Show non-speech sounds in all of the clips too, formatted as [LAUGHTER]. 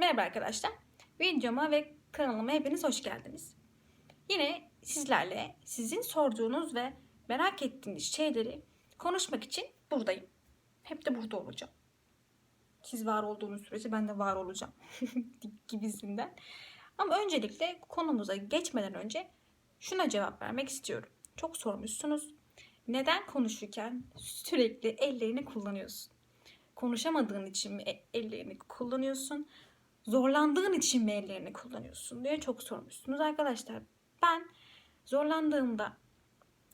Merhaba arkadaşlar. Videoma ve kanalıma hepiniz hoş geldiniz. Yine sizlerle sizin sorduğunuz ve merak ettiğiniz şeyleri konuşmak için buradayım. Hep de burada olacağım. Siz var olduğunuz sürece ben de var olacağım. [LAUGHS] gibisinden. Ama öncelikle konumuza geçmeden önce şuna cevap vermek istiyorum. Çok sormuşsunuz. Neden konuşurken sürekli ellerini kullanıyorsun? Konuşamadığın için mi e- ellerini kullanıyorsun? Zorlandığın için mi ellerini kullanıyorsun diye çok sormuşsunuz arkadaşlar. Ben zorlandığımda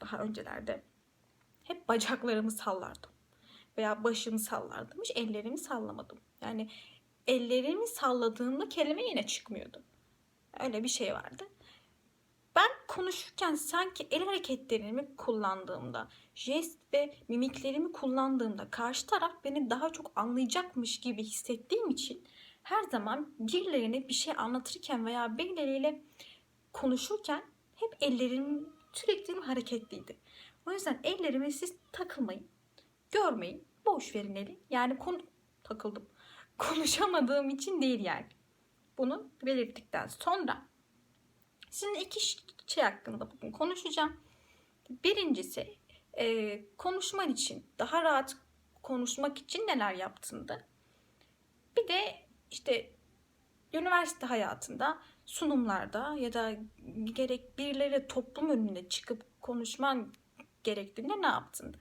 daha öncelerde hep bacaklarımı sallardım veya başımı sallardım. Hiç ellerimi sallamadım. Yani ellerimi salladığımda kelime yine çıkmıyordu. Öyle bir şey vardı. Ben konuşurken sanki el hareketlerimi kullandığımda, jest ve mimiklerimi kullandığımda karşı taraf beni daha çok anlayacakmış gibi hissettiğim için her zaman birilerine bir şey anlatırken veya birileriyle konuşurken hep ellerim sürekli hareketliydi. O yüzden ellerime siz takılmayın. Görmeyin. Boş verin eli. Yani konu takıldım. [LAUGHS] Konuşamadığım için değil yani. Bunu belirttikten sonra Şimdi iki şey hakkında bugün konuşacağım. Birincisi e, konuşman için, daha rahat konuşmak için neler yaptığında. Bir de işte üniversite hayatında sunumlarda ya da gerek birileriyle toplum önünde çıkıp konuşman gerektiğinde ne yaptığında.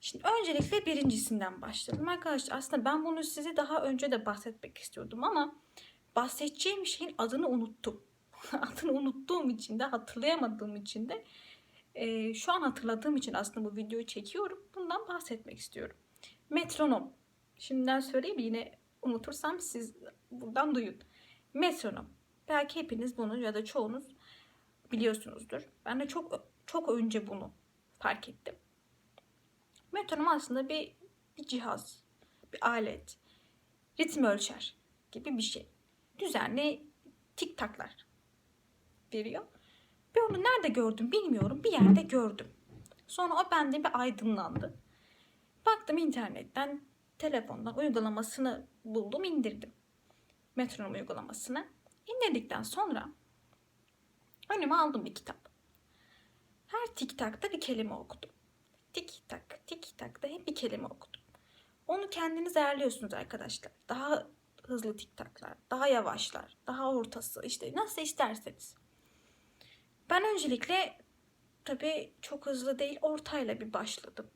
Şimdi öncelikle birincisinden başlayalım. Arkadaşlar aslında ben bunu size daha önce de bahsetmek istiyordum ama bahsedeceğim şeyin adını unuttum. [LAUGHS] adını unuttuğum için de hatırlayamadığım için de e, şu an hatırladığım için aslında bu videoyu çekiyorum. Bundan bahsetmek istiyorum. Metronom. Şimdiden söyleyeyim yine unutursam siz buradan duyun. Metronom. Belki hepiniz bunu ya da çoğunuz biliyorsunuzdur. Ben de çok çok önce bunu fark ettim. Metronom aslında bir, bir cihaz, bir alet, ritim ölçer gibi bir şey. Düzenli tik taklar veriyor. Bir onu nerede gördüm bilmiyorum. Bir yerde gördüm. Sonra o bende bir aydınlandı. Baktım internetten, telefondan uygulamasını buldum, indirdim. Metronom uygulamasını. İndirdikten sonra önüme aldım bir kitap. Her tik takta bir kelime okudum. Tik tak, tik tak da hep bir kelime okudum. Onu kendiniz ayarlıyorsunuz arkadaşlar. Daha hızlı tik taklar, daha yavaşlar, daha ortası işte nasıl isterseniz. Ben öncelikle tabii çok hızlı değil ortayla bir başladım.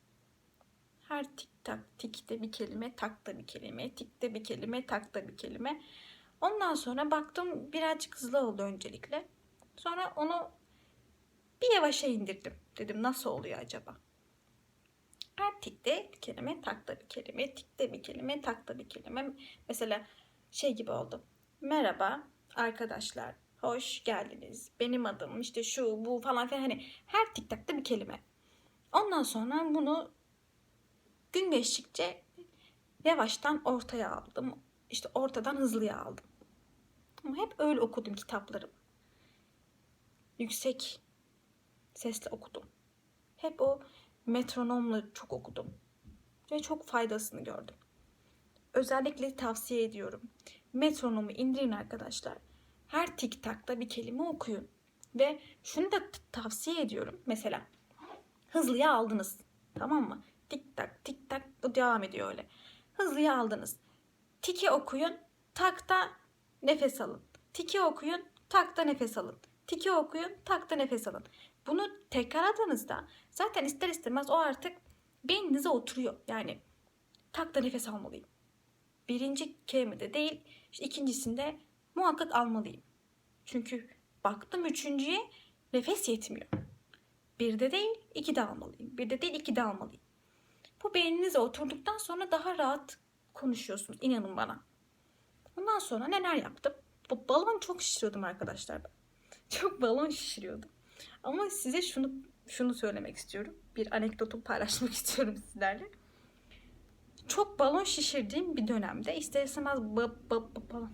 Her tik tak tikte bir kelime, takta bir kelime, tikte bir kelime, takta bir kelime. Ondan sonra baktım birazcık hızlı oldu öncelikle. Sonra onu bir yavaşa indirdim. Dedim nasıl oluyor acaba? Her tikte bir kelime, takta bir kelime, tikte bir kelime, takta bir kelime. Mesela şey gibi oldu. Merhaba arkadaşlar hoş geldiniz. Benim adım işte şu bu falan filan hani her tiktakta bir kelime. Ondan sonra bunu gün geçtikçe yavaştan ortaya aldım. İşte ortadan hızlıya aldım. Ama hep öyle okudum kitaplarımı. Yüksek sesle okudum. Hep o metronomla çok okudum. Ve çok faydasını gördüm. Özellikle tavsiye ediyorum. Metronomu indirin arkadaşlar her tik takta bir kelime okuyun. Ve şunu da tavsiye ediyorum. Mesela hızlıya aldınız. Tamam mı? Tik tak tik tak devam ediyor öyle. Hızlıya aldınız. Tiki okuyun. Takta nefes alın. Tiki okuyun. Takta nefes alın. Tiki okuyun. Takta nefes alın. Bunu tekrarladığınızda zaten ister istemez o artık beyninize oturuyor. Yani takta nefes almalıyım. Birinci kelimede değil, ikincisinde muhakkak almalıyım. Çünkü baktım üçüncüye nefes yetmiyor. Bir de değil iki de almalıyım. Bir de değil iki de almalıyım. Bu beyninize oturduktan sonra daha rahat konuşuyorsunuz. İnanın bana. Ondan sonra neler yaptım? Bu balon çok şişiriyordum arkadaşlar. Çok balon şişiriyordum. Ama size şunu şunu söylemek istiyorum. Bir anekdotu paylaşmak [LAUGHS] istiyorum sizlerle. Çok balon şişirdiğim bir dönemde ister istemez ba, ba, ba,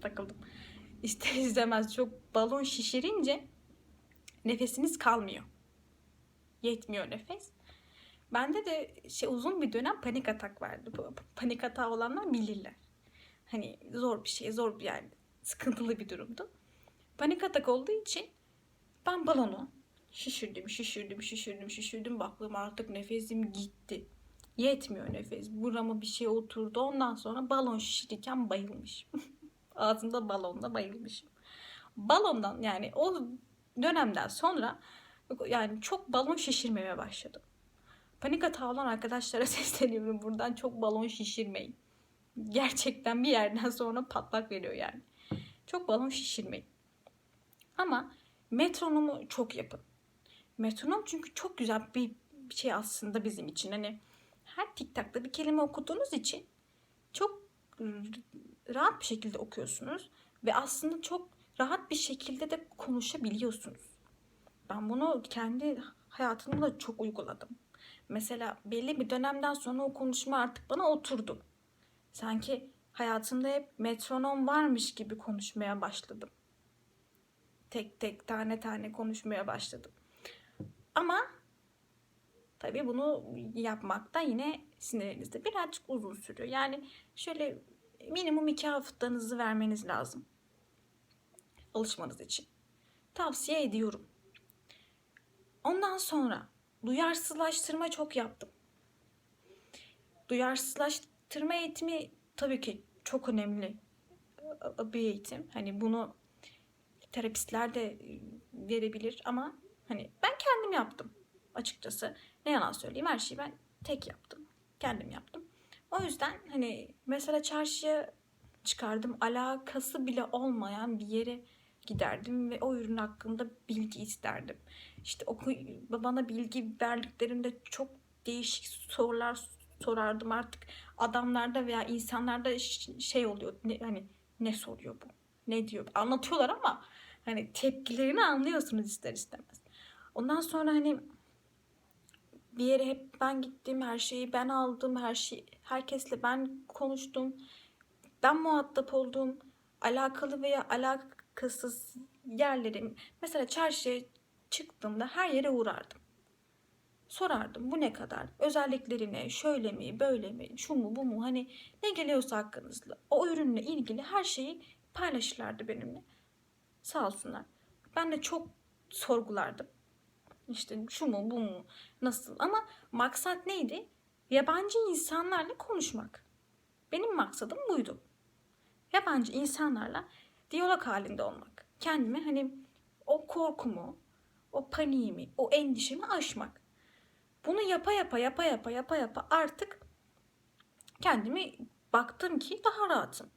takıldım. İster istemez çok balon şişirince nefesiniz kalmıyor. Yetmiyor nefes. Bende de şey uzun bir dönem panik atak vardı. Panik atağı olanlar bilirler. Hani zor bir şey, zor bir yani sıkıntılı bir durumdu. Panik atak olduğu için ben balonu şişirdim, şişirdim, şişirdim, şişirdim. Baktım artık nefesim gitti. Yetmiyor nefes. Burama bir şey oturdu. Ondan sonra balon şişirirken bayılmışım. [LAUGHS] Ağzımda balonla bayılmışım. Balondan yani o dönemden sonra yani çok balon şişirmeye başladım. Panik atağı olan arkadaşlara [LAUGHS] sesleniyorum buradan çok balon şişirmeyin. Gerçekten bir yerden sonra patlak veriyor yani. Çok balon şişirmeyin. Ama metronomu çok yapın. Metronom çünkü çok güzel bir şey aslında bizim için. Hani her tiktakta bir kelime okuduğunuz için çok rahat bir şekilde okuyorsunuz ve aslında çok rahat bir şekilde de konuşabiliyorsunuz. Ben bunu kendi hayatımda da çok uyguladım. Mesela belli bir dönemden sonra o konuşma artık bana oturdu. Sanki hayatımda hep metronom varmış gibi konuşmaya başladım. Tek tek tane tane konuşmaya başladım. Ama tabii bunu yapmakta yine sinirinizde birazcık uzun sürüyor. Yani şöyle minimum iki haftanızı vermeniz lazım. Alışmanız için. Tavsiye ediyorum. Ondan sonra duyarsızlaştırma çok yaptım. Duyarsızlaştırma eğitimi tabii ki çok önemli bir eğitim. Hani bunu terapistler de verebilir ama hani ben kendim yaptım açıkçası. Ne yalan söyleyeyim her şeyi ben tek yaptım. Kendim yaptım. O yüzden hani mesela çarşıya çıkardım alakası bile olmayan bir yere giderdim ve o ürün hakkında bilgi isterdim. İşte oku, bana bilgi verdiklerinde çok değişik sorular sorardım artık adamlarda veya insanlarda şey oluyor ne, hani ne soruyor bu ne diyor anlatıyorlar ama hani tepkilerini anlıyorsunuz ister istemez. Ondan sonra hani bir yere hep ben gittim, her şeyi ben aldım, her şey herkesle ben konuştum. Ben muhatap oldum. Alakalı veya alakasız yerlerim. Mesela çarşıya çıktığımda her yere uğrardım. Sorardım bu ne kadar? Özellikleri ne? Şöyle mi? Böyle mi? Şu mu? Bu mu? Hani ne geliyorsa hakkınızla. O ürünle ilgili her şeyi paylaşırlardı benimle. Sağ olsunlar. Ben de çok sorgulardım. İşte şu mu bu mu nasıl ama maksat neydi? Yabancı insanlarla konuşmak. Benim maksadım buydu. Yabancı insanlarla diyalog halinde olmak. Kendime hani o korkumu, o paniğimi, o endişemi aşmak. Bunu yapa yapa yapa yapa yapa yapa artık kendimi baktım ki daha rahatım.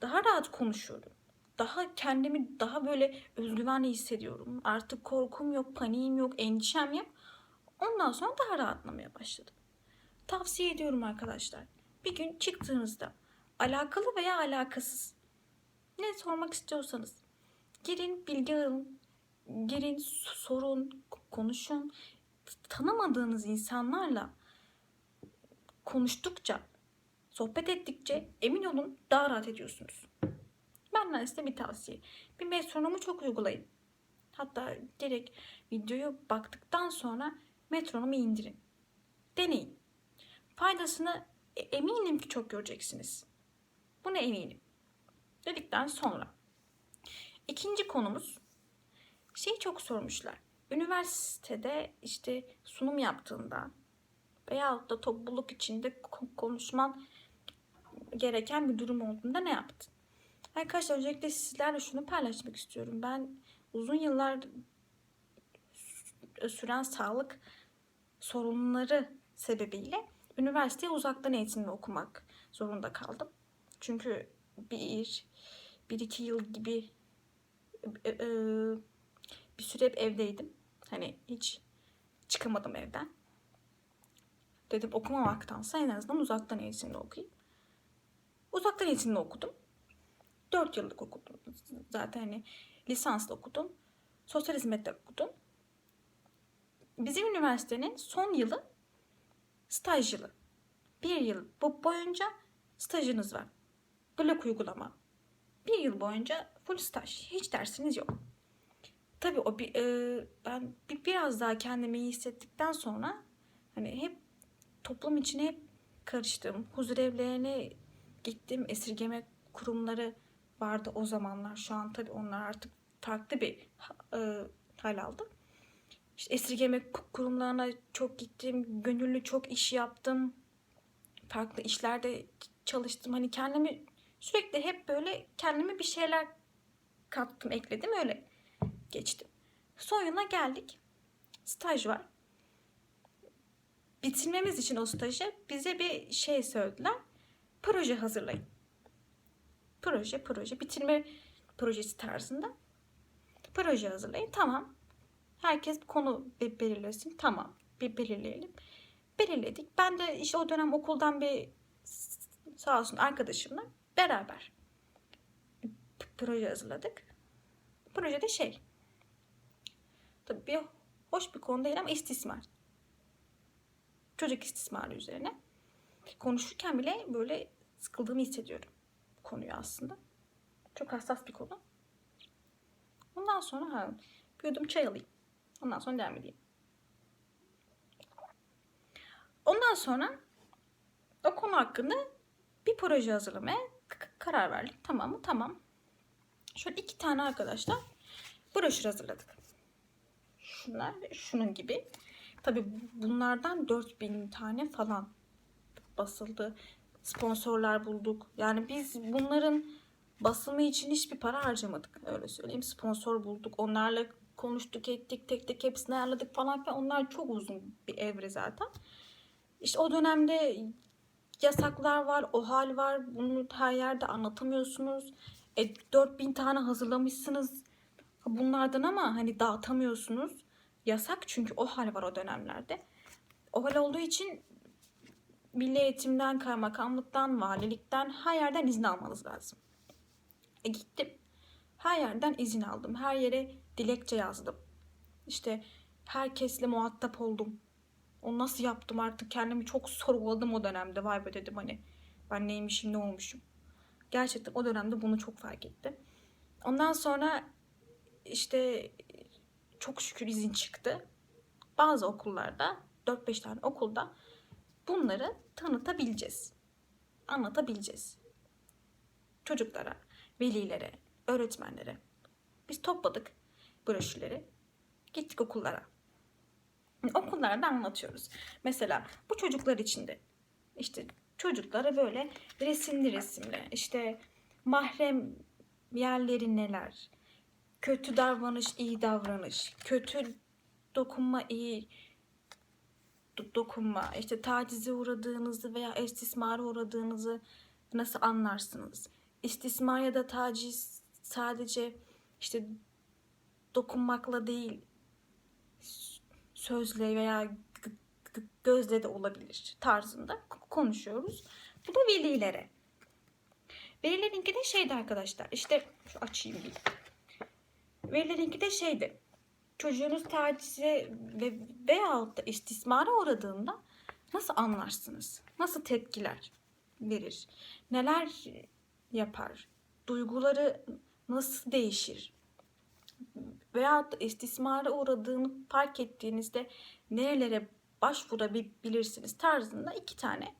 Daha rahat konuşuyorum daha kendimi daha böyle özgüvenli hissediyorum. Artık korkum yok, paniğim yok, endişem yok. Ondan sonra daha rahatlamaya başladım. Tavsiye ediyorum arkadaşlar. Bir gün çıktığınızda alakalı veya alakasız ne sormak istiyorsanız girin bilgi alın, girin sorun, konuşun. Tanımadığınız insanlarla konuştukça, sohbet ettikçe emin olun daha rahat ediyorsunuz. Benden size bir tavsiye. Bir metronomu çok uygulayın. Hatta direkt videoyu baktıktan sonra metronomu indirin. Deneyin. Faydasını e, eminim ki çok göreceksiniz. Buna eminim. Dedikten sonra. ikinci konumuz şey çok sormuşlar. Üniversitede işte sunum yaptığında veya da topluluk içinde konuşman gereken bir durum olduğunda ne yaptın? Arkadaşlar öncelikle sizlerle şunu paylaşmak istiyorum. Ben uzun yıllar süren sağlık sorunları sebebiyle üniversiteye uzaktan eğitimle okumak zorunda kaldım. Çünkü bir, bir iki yıl gibi e, e, bir süre hep evdeydim. Hani hiç çıkamadım evden. Dedim okumamaktansa en azından uzaktan eğitimle okuyayım. Uzaktan eğitimle okudum. 4 yıllık okudum. Zaten hani lisansla okudum. Sosyal hizmetler okudum. Bizim üniversitenin son yılı staj yılı. Bir yıl boyunca stajınız var. Blok uygulama. Bir yıl boyunca full staj. Hiç dersiniz yok. Tabii o bir, e, ben bir, biraz daha kendimi iyi hissettikten sonra hani hep toplum içine hep karıştım. Huzur evlerine gittim esirgeme kurumları vardı o zamanlar. Şu an tabii onlar artık farklı bir e, hal aldı. İşte esirgeme ku- kurumlarına çok gittim. Gönüllü çok iş yaptım. Farklı işlerde çalıştım. Hani kendimi sürekli hep böyle kendime bir şeyler kattım, ekledim öyle geçtim. Son yıla geldik. Staj var. Bitirmemiz için o stajı bize bir şey söylediler. Proje hazırlayın. Proje, proje. Bitirme projesi tarzında. Proje hazırlayın. Tamam. Herkes bir konu be- belirlesin. Tamam. Bir belirleyelim. Belirledik. Ben de işte o dönem okuldan bir sağ olsun arkadaşımla beraber proje hazırladık. Projede şey. Tabii bir hoş bir konu değil ama istismar. Çocuk istismarı üzerine. Konuşurken bile böyle sıkıldığımı hissediyorum konuyu aslında. Çok hassas bir konu. Ondan sonra ha, bir yudum çay alayım. Ondan sonra devam edeyim. Ondan sonra o konu hakkında bir proje hazırlamaya karar verdik. Tamam mı? Tamam. Şöyle iki tane arkadaşlar broşür hazırladık. Şunlar şunun gibi. Tabii bunlardan 4000 tane falan basıldı. Sponsorlar bulduk. Yani biz bunların basımı için hiçbir para harcamadık. Öyle söyleyeyim. Sponsor bulduk. Onlarla konuştuk ettik. Tek tek hepsini ayarladık falan filan. Onlar çok uzun bir evre zaten. İşte o dönemde yasaklar var, o hal var. Bunu her yerde anlatamıyorsunuz. E, 4000 tane hazırlamışsınız bunlardan ama hani dağıtamıyorsunuz. Yasak çünkü o hal var o dönemlerde. O hal olduğu için Milli Eğitim'den, kaymakamlıktan, valilikten her yerden izin almanız lazım. E gittim. Her yerden izin aldım. Her yere dilekçe yazdım. İşte herkesle muhatap oldum. O nasıl yaptım artık kendimi çok sorguladım o dönemde. Vay be dedim hani ben neymişim ne olmuşum. Gerçekten o dönemde bunu çok fark ettim. Ondan sonra işte çok şükür izin çıktı. Bazı okullarda 4-5 tane okulda bunları tanıtabileceğiz. Anlatabileceğiz. Çocuklara, velilere, öğretmenlere. Biz topladık broşürleri. Gittik okullara. Okullarda anlatıyoruz. Mesela bu çocuklar içinde işte çocuklara böyle resimli resimli işte mahrem yerleri neler, kötü davranış, iyi davranış, kötü dokunma, iyi do- dokunma, işte tacize uğradığınızı veya istismara uğradığınızı nasıl anlarsınız? İstismar ya da taciz sadece işte dokunmakla değil, sözle veya gözle de olabilir tarzında konuşuyoruz. Bu da velilere. Velilerinki de şeydi arkadaşlar. İşte şu açayım bir. Velilerinki de şeydi. Çocuğunuz tacize ve veyahut da istismara uğradığında nasıl anlarsınız? Nasıl tepkiler verir? Neler yapar? Duyguları nasıl değişir? Da istismara uğradığını fark ettiğinizde nerelere başvurabilirsiniz tarzında iki tane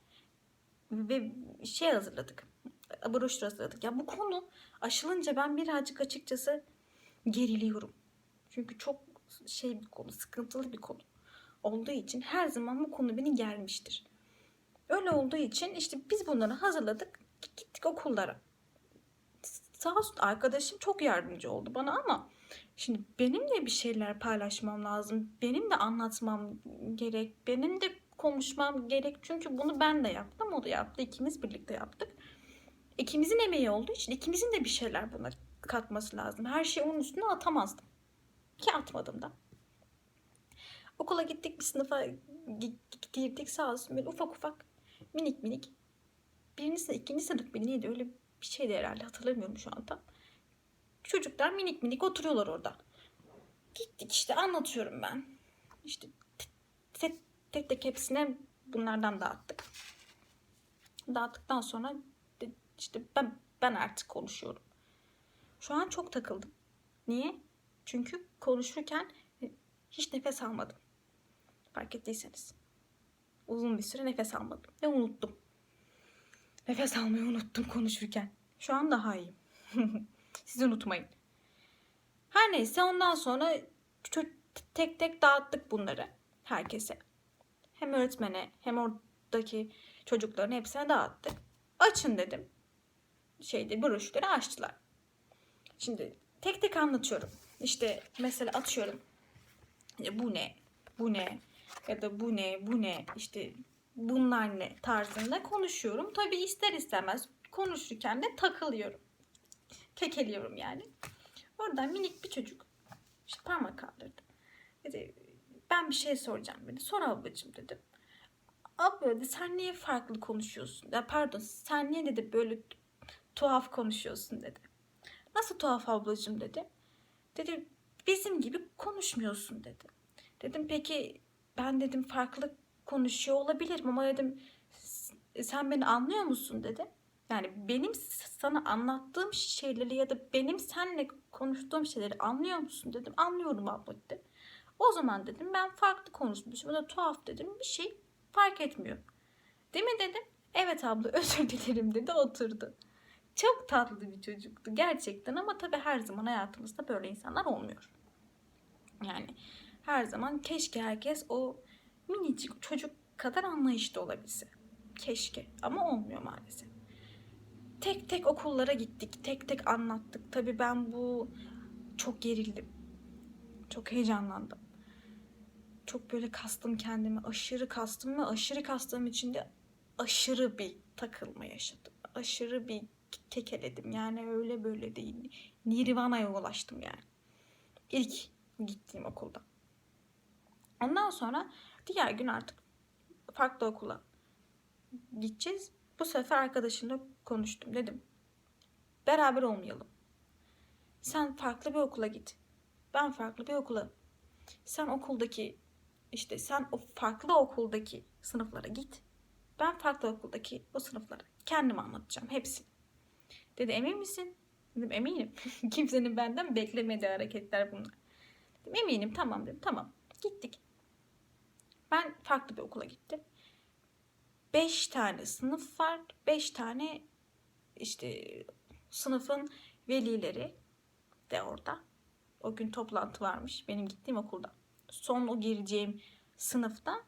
ve şey hazırladık. Broşür hazırladık. Ya bu konu aşılınca ben birazcık açıkçası geriliyorum. Çünkü çok şey bir konu, sıkıntılı bir konu olduğu için her zaman bu konu beni gelmiştir. Öyle olduğu için işte biz bunları hazırladık. Gittik okullara. Sağ olsun arkadaşım çok yardımcı oldu bana ama şimdi benim de bir şeyler paylaşmam lazım. Benim de anlatmam gerek. Benim de konuşmam gerek. Çünkü bunu ben de yaptım. O da yaptı. İkimiz birlikte yaptık. İkimizin emeği olduğu için ikimizin de bir şeyler buna katması lazım. Her şeyi onun üstüne atamazdım. Ki atmadım da. Okula gittik bir sınıfa gi- girdik sağ olsun böyle ufak ufak minik minik. Birinci sınıf, ikinci sınıf bir neydi öyle bir şeydi herhalde hatırlamıyorum şu an tam. Çocuklar minik minik oturuyorlar orada. Gittik işte anlatıyorum ben. İşte tek tek, tek, hepsine bunlardan dağıttık. Dağıttıktan sonra işte ben ben artık konuşuyorum. Şu an çok takıldım. Niye? Çünkü konuşurken hiç nefes almadım. Fark ettiyseniz. Uzun bir süre nefes almadım ve unuttum. Nefes almayı unuttum konuşurken. Şu an daha iyiyim. [LAUGHS] Siz unutmayın. Her neyse ondan sonra tek tek dağıttık bunları herkese. Hem öğretmene hem oradaki çocukların hepsine dağıttık. Açın dedim. Şeyde broşürleri açtılar. Şimdi tek tek anlatıyorum. İşte mesela atıyorum. Bu ne? Bu ne? Ya da bu ne? Bu ne? İşte bunlar ne tarzında konuşuyorum. Tabii ister istemez konuşurken de takılıyorum. Kekeliyorum yani. Oradan minik bir çocuk işte parmak kaldırdı. Dedi, ben bir şey soracağım dedi. Sor ablacığım dedim. Abla dedi sen niye farklı konuşuyorsun? Ya pardon sen niye dedi böyle tuhaf konuşuyorsun dedi. Nasıl tuhaf ablacığım dedi. Dedi bizim gibi konuşmuyorsun dedi. Dedim peki ben dedim farklı konuşuyor olabilirim ama dedim "S- sen beni anlıyor musun dedi. Yani benim sana anlattığım şeyleri ya da benim seninle konuştuğum şeyleri anlıyor musun dedim. Anlıyorum abla dedi. O zaman dedim ben farklı konuşmuşum. O da tuhaf dedim. Bir şey fark etmiyor. Değil mi dedim. Evet abla [LAUGHS] özür dilerim dedi oturdu. Çok tatlı bir çocuktu gerçekten ama tabii her zaman hayatımızda böyle insanlar olmuyor. Yani her zaman keşke herkes o minicik çocuk kadar anlayışlı olabilse. Keşke ama olmuyor maalesef. Tek tek okullara gittik, tek tek anlattık. Tabii ben bu çok gerildim. Çok heyecanlandım. Çok böyle kastım kendimi, aşırı kastım ve aşırı kastığım için de aşırı bir takılma yaşadım. Aşırı bir kekeledim. Yani öyle böyle değil. Nirvana'ya ulaştım yani. İlk gittiğim okulda. Ondan sonra diğer gün artık farklı okula gideceğiz. Bu sefer arkadaşımla konuştum. Dedim beraber olmayalım. Sen farklı bir okula git. Ben farklı bir okula. Sen okuldaki işte sen o farklı okuldaki sınıflara git. Ben farklı okuldaki o sınıflara kendim anlatacağım hepsini. Dedi emin misin? Dedim eminim. [LAUGHS] Kimsenin benden beklemediği hareketler bunlar. Dedim eminim tamam dedim tamam. Gittik. Ben farklı bir okula gittim. Beş tane sınıf var. Beş tane işte sınıfın velileri de orada. O gün toplantı varmış benim gittiğim okulda. Son o gireceğim sınıfta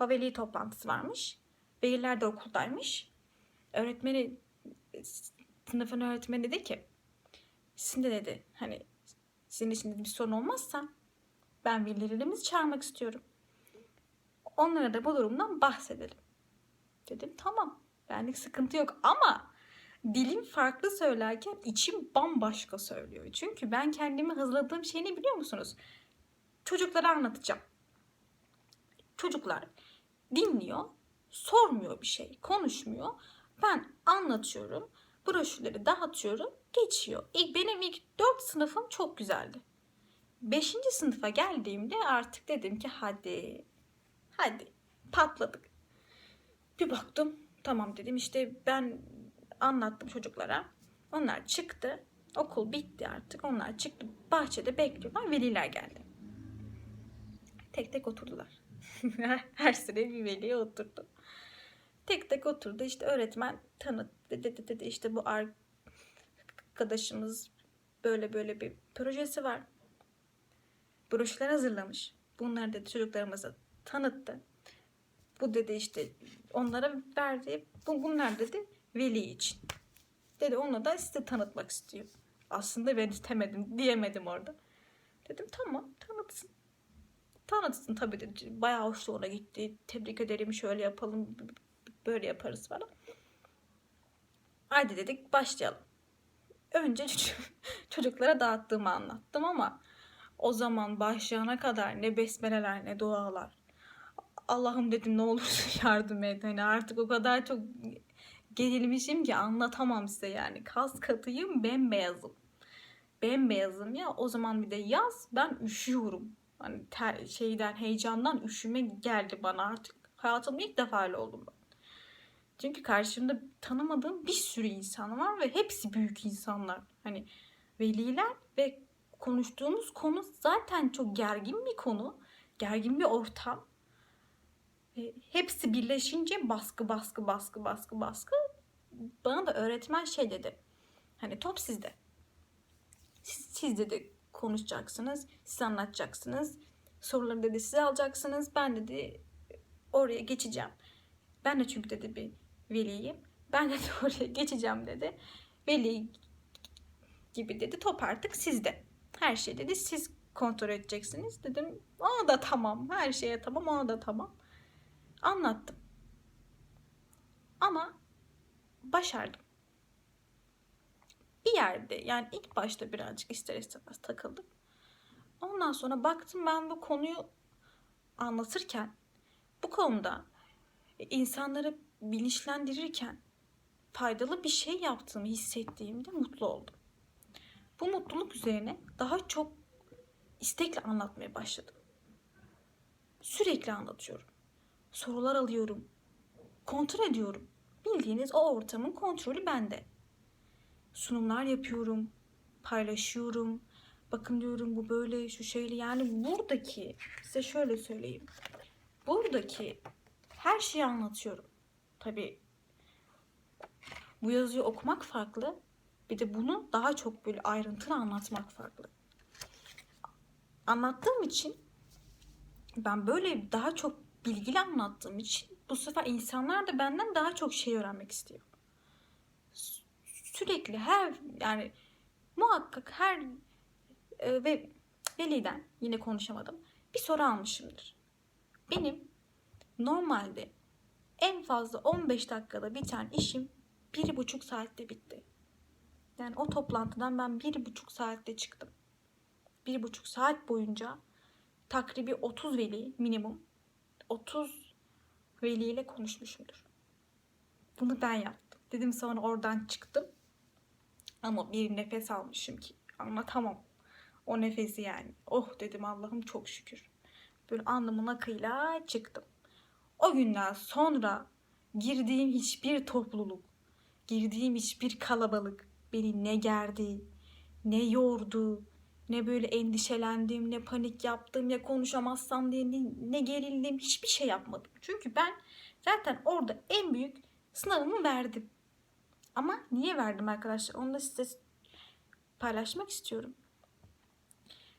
o veli toplantısı varmış. Veliler de okuldaymış. Öğretmeni sınıfın öğretmeni dedi ki sizin de dedi hani sizin için bir sorun olmazsa ben velilerimizi çağırmak istiyorum. Onlara da bu durumdan bahsedelim. Dedim tamam benlik sıkıntı yok ama dilim farklı söylerken içim bambaşka söylüyor. Çünkü ben kendimi hızladığım şey ne biliyor musunuz? Çocuklara anlatacağım. Çocuklar dinliyor, sormuyor bir şey, konuşmuyor. Ben anlatıyorum, broşürleri dağıtıyorum, geçiyor. İlk, benim ilk dört sınıfım çok güzeldi. Beşinci sınıfa geldiğimde artık dedim ki hadi, hadi patladık. Bir baktım tamam dedim işte ben anlattım çocuklara. Onlar çıktı. Okul bitti artık. Onlar çıktı. Bahçede bekliyorlar. Veliler geldi. Tek tek oturdular. [LAUGHS] Her sıra bir veliye oturdu. Tek tek oturdu. İşte öğretmen tanıttı. Dedi, dedi işte bu arkadaşımız böyle böyle bir projesi var. Broşürler hazırlamış. Bunlar dedi çocuklarımıza tanıttı. Bu dedi işte onlara verdi. Bu, bunlar dedi veli için. Dedi onu da size tanıtmak istiyor. Aslında ben istemedim diyemedim orada. Dedim tamam tanıtsın. Tanıtsın tabii dedi. Bayağı hoş ona gitti. Tebrik ederim şöyle yapalım böyle yaparız falan. Haydi dedik başlayalım. Önce [LAUGHS] çocuklara dağıttığımı anlattım ama o zaman başlayana kadar ne besmeleler ne dualar. Allah'ım dedim ne olursa [LAUGHS] yardım et. Hani artık o kadar çok gerilmişim ki anlatamam size yani. Kas katıyım bembeyazım. Bembeyazım ya o zaman bir de yaz ben üşüyorum. Hani ter, şeyden heyecandan üşüme geldi bana artık. Hayatımda ilk defa öyle oldum ben. Çünkü karşımda tanımadığım bir sürü insan var ve hepsi büyük insanlar. Hani veliler ve konuştuğumuz konu zaten çok gergin bir konu. Gergin bir ortam. Ve hepsi birleşince baskı baskı baskı baskı baskı bana da öğretmen şey dedi. Hani top sizde. Siz, siz dedi konuşacaksınız. Siz anlatacaksınız. Soruları dedi size alacaksınız. Ben dedi oraya geçeceğim. Ben de çünkü dedi bir veliyim. Ben de [LAUGHS] oraya geçeceğim dedi. Veli gibi dedi. Top artık sizde. Her şey dedi siz kontrol edeceksiniz. Dedim ona da tamam. Her şeye tamam ona da tamam. Anlattım. Ama başardım. Bir yerde yani ilk başta birazcık ister istemez takıldım. Ondan sonra baktım ben bu konuyu anlatırken bu konuda insanları bilinçlendirirken faydalı bir şey yaptığımı hissettiğimde mutlu oldum. Bu mutluluk üzerine daha çok istekle anlatmaya başladım. Sürekli anlatıyorum. Sorular alıyorum. Kontrol ediyorum. Bildiğiniz o ortamın kontrolü bende. Sunumlar yapıyorum. Paylaşıyorum. Bakın diyorum bu böyle şu şeyle yani buradaki size şöyle söyleyeyim. Buradaki her şeyi anlatıyorum. Tabii bu yazıyı okumak farklı. Bir de bunu daha çok böyle ayrıntılı anlatmak farklı. Anlattığım için ben böyle daha çok bilgili anlattığım için bu sefer insanlar da benden daha çok şey öğrenmek istiyor. Sü- Sürekli her yani muhakkak her e, ve veliden yine konuşamadım bir soru almışımdır. Benim normalde en fazla 15 dakikada biten işim bir buçuk saatte bitti. Yani o toplantıdan ben bir buçuk saatte çıktım. Bir buçuk saat boyunca takribi 30 veli minimum 30 veliyle konuşmuşumdur. Bunu ben yaptım. Dedim sonra oradan çıktım. Ama bir nefes almışım ki anlatamam. O nefesi yani. Oh dedim Allah'ım çok şükür. Böyle alnımın akıyla çıktım. O günden sonra girdiğim hiçbir topluluk, girdiğim hiçbir kalabalık beni ne gerdi, ne yordu, ne böyle endişelendim, ne panik yaptım, ya konuşamazsam diye ne, ne gerildim, hiçbir şey yapmadım. Çünkü ben zaten orada en büyük sınavımı verdim. Ama niye verdim arkadaşlar? Onu da size paylaşmak istiyorum.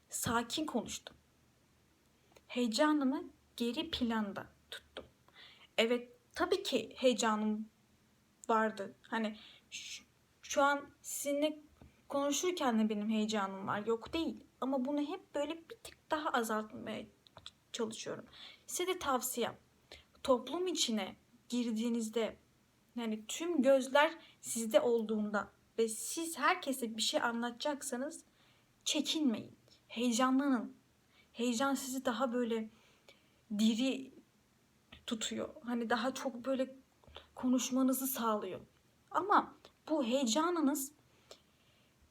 Sakin konuştum. Heyecanımı geri planda tuttum. Evet tabii ki heyecanım vardı. Hani şu, şu an sizinle konuşurken de benim heyecanım var. Yok değil. Ama bunu hep böyle bir tık daha azaltmaya çalışıyorum. Size de tavsiyem. Toplum içine girdiğinizde yani tüm gözler sizde olduğunda ve siz herkese bir şey anlatacaksanız çekinmeyin. Heyecanlanın. Heyecan sizi daha böyle diri tutuyor. Hani daha çok böyle konuşmanızı sağlıyor. Ama bu heyecanınız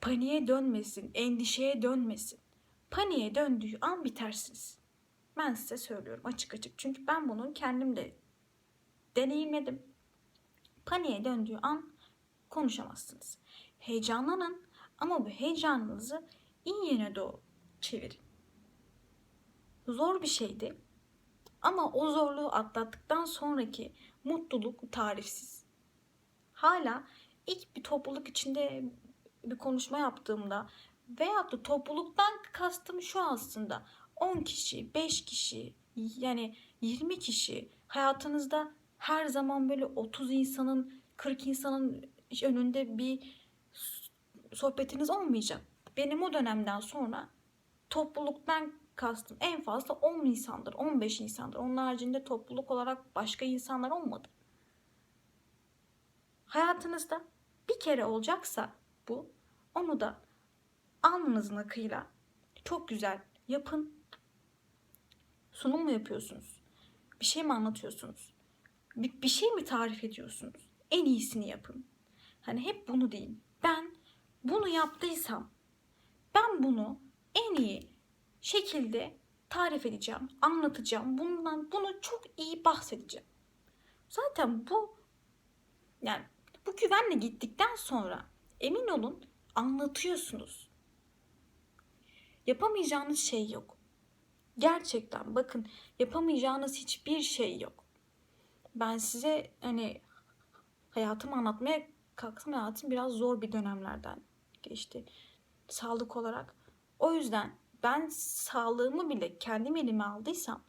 paniğe dönmesin, endişeye dönmesin. Paniğe döndüğü an bitersiniz. Ben size söylüyorum açık açık. Çünkü ben bunu kendim de deneyimledim. Paniğe döndüğü an konuşamazsınız. Heyecanlanın ama bu heyecanınızı iyi yöne doğru çevirin. Zor bir şeydi. Ama o zorluğu atlattıktan sonraki mutluluk tarifsiz. Hala ilk bir topluluk içinde bir konuşma yaptığımda veyahut da topluluktan kastım şu aslında 10 kişi, 5 kişi yani 20 kişi hayatınızda her zaman böyle 30 insanın 40 insanın önünde bir sohbetiniz olmayacak. Benim o dönemden sonra topluluktan kastım en fazla 10 insandır, 15 insandır. Onun haricinde topluluk olarak başka insanlar olmadı. Hayatınızda bir kere olacaksa bu, onu da alnınızın akıyla çok güzel yapın. Sunum mu yapıyorsunuz? Bir şey mi anlatıyorsunuz? Bir, bir şey mi tarif ediyorsunuz? En iyisini yapın. Hani hep bunu deyin. Ben bunu yaptıysam ben bunu en iyi şekilde tarif edeceğim, anlatacağım. Bundan bunu çok iyi bahsedeceğim. Zaten bu yani bu güvenle gittikten sonra emin olun anlatıyorsunuz. Yapamayacağınız şey yok. Gerçekten bakın yapamayacağınız hiçbir şey yok. Ben size hani hayatımı anlatmaya kalksam hayatım biraz zor bir dönemlerden geçti. Sağlık olarak. O yüzden ben sağlığımı bile kendim elime aldıysam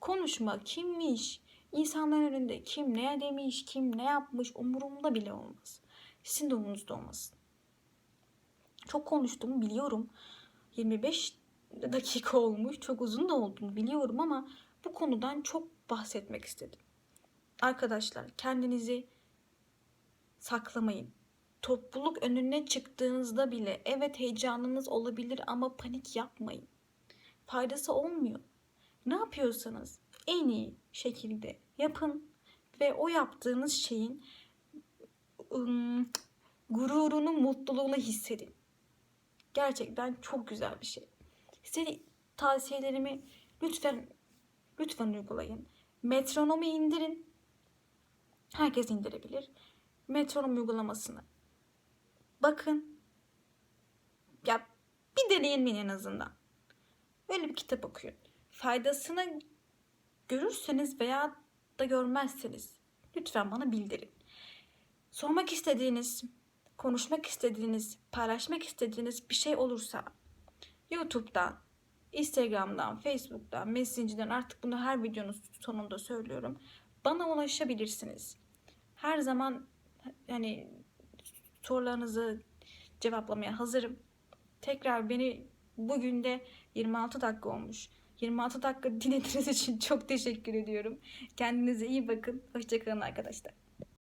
konuşma kimmiş, insanların önünde kim ne demiş, kim ne yapmış umurumda bile olmaz. Sizin de umurunuzda olmasın. Çok konuştum biliyorum. 25 dakika olmuş. Çok uzun da olduğunu biliyorum ama bu konudan çok bahsetmek istedim. Arkadaşlar kendinizi saklamayın. Topluluk önüne çıktığınızda bile evet heyecanınız olabilir ama panik yapmayın. Faydası olmuyor. Ne yapıyorsanız en iyi şekilde yapın ve o yaptığınız şeyin ım, gururunu, mutluluğunu hissedin. Gerçekten çok güzel bir şey. Size tavsiyelerimi lütfen lütfen uygulayın. Metronomu indirin. Herkes indirebilir. Metronom uygulamasını. Bakın. Ya bir deneyin en azından. Öyle bir kitap okuyun. Faydasını görürseniz veya da görmezseniz lütfen bana bildirin. Sormak istediğiniz, konuşmak istediğiniz, paylaşmak istediğiniz bir şey olursa YouTube'dan, Instagram'dan, Facebook'tan, Messenger'dan artık bunu her videonun sonunda söylüyorum. Bana ulaşabilirsiniz. Her zaman hani sorularınızı cevaplamaya hazırım. Tekrar beni bugün de 26 dakika olmuş. 26 dakika dinlediğiniz için çok teşekkür ediyorum. Kendinize iyi bakın. Hoşçakalın arkadaşlar.